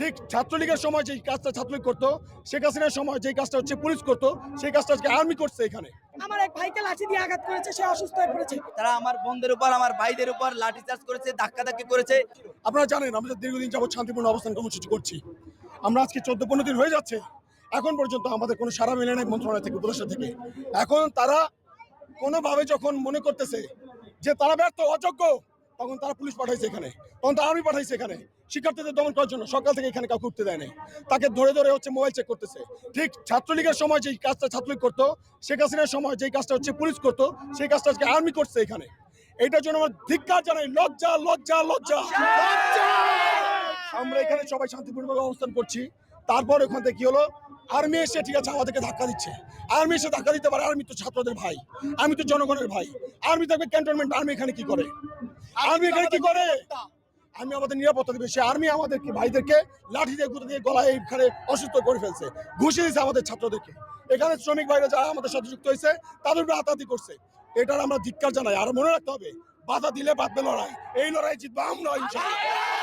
ঠিক ছাত্রলীগের সময় যে কাজটা ছাত্রলীগ করতো শেখ হাসিনার সময় যে কাজটা হচ্ছে পুলিশ করতো সেই কাজটা আজকে আর্মি করছে এখানে। আমার এক ভাইকে লাঠি দিয়ে আঘাত করেছে সে অসুস্থ হয়ে পড়েছে। তারা আমার বোনদের উপর আমার ভাইদের উপর লাঠি চার্জ করেছে ধাক্কা ধাক্কাধাক্কি করেছে। আপনারা জানেন আমরা দীর্ঘদিন যাবত শান্তিপূর্ণ অবস্থান কর্মসূচি করছি। আমরা আজকে চোদ্দ পনেরো দিন হয়ে যাচ্ছে। এখন পর্যন্ত আমাদের কোনো সারা মেলে নাই মন্ত্রণালয় থেকে উপদেষ্টা থেকে। এখন তারা কোনোভাবে যখন মনে করতেছে যে তারা ব্যর্থ অযোগ্য তখন তারা পুলিশ পাঠাইছে এখানে। তখন তারা আর্মি পাঠাইছে এখানে। শিক্ষার্থীদের দমন করার জন্য সকাল থেকে এখানে কাউকে উঠতে দেয় নাই তাকে ধরে ধরে হচ্ছে মোবাইল চেক করতেছে। ঠিক ছাত্রলীগের সময় যে কাজটা ছাত্রলীগ করতো, শেখ হাসিনার সময় যেই কাজটা হচ্ছে পুলিশ করতো, সেই কাজটা আজকে আর্মি করছে এখানে। এটার জন্য আমার ধিক্কার জানাই, লজ্জা লজ্জা লজ্জা। আমরা এখানে সবাই শান্তিপূর্ণভাবে অবস্থান করছি। তারপর ওখান থেকে কি হলো? আর্মি এসে, ঠিক আছে, আমাদেরকে ধাক্কা দিচ্ছে। আর্মি এসে ধাক্কা দিতে পারে, আর্মি তো ছাত্রদের ভাই আমি তো জনগণের ভাই। আর্মি থাকবে ক্যান্টনমেন্ট, আর্মি এখানে কি করে? আর্মি এখানে কি করে? আমি আমাদের নিরাপত্তা দিবে, সে আর্মি আমাদেরকে, ভাইদেরকে লাঠি দিয়ে, গুঁতো দিয়ে গলায় এইখানে অসুস্থ করে ফেলছে। ঘুষিয়ে দিয়েছে আমাদের ছাত্রদেরকে। এখানে শ্রমিক ভাইরা যারা আমাদের সাথে যুক্ত হয়েছে, তাদের উপরে হাতাহাতি করছে। এটার আমরা ধিক্কার জানাই। আর মনে রাখতে হবে, বাধা দিলে বাঁধবে লড়াই। এই লড়াই জিতবো আমরা, ইনশাআল্লাহ।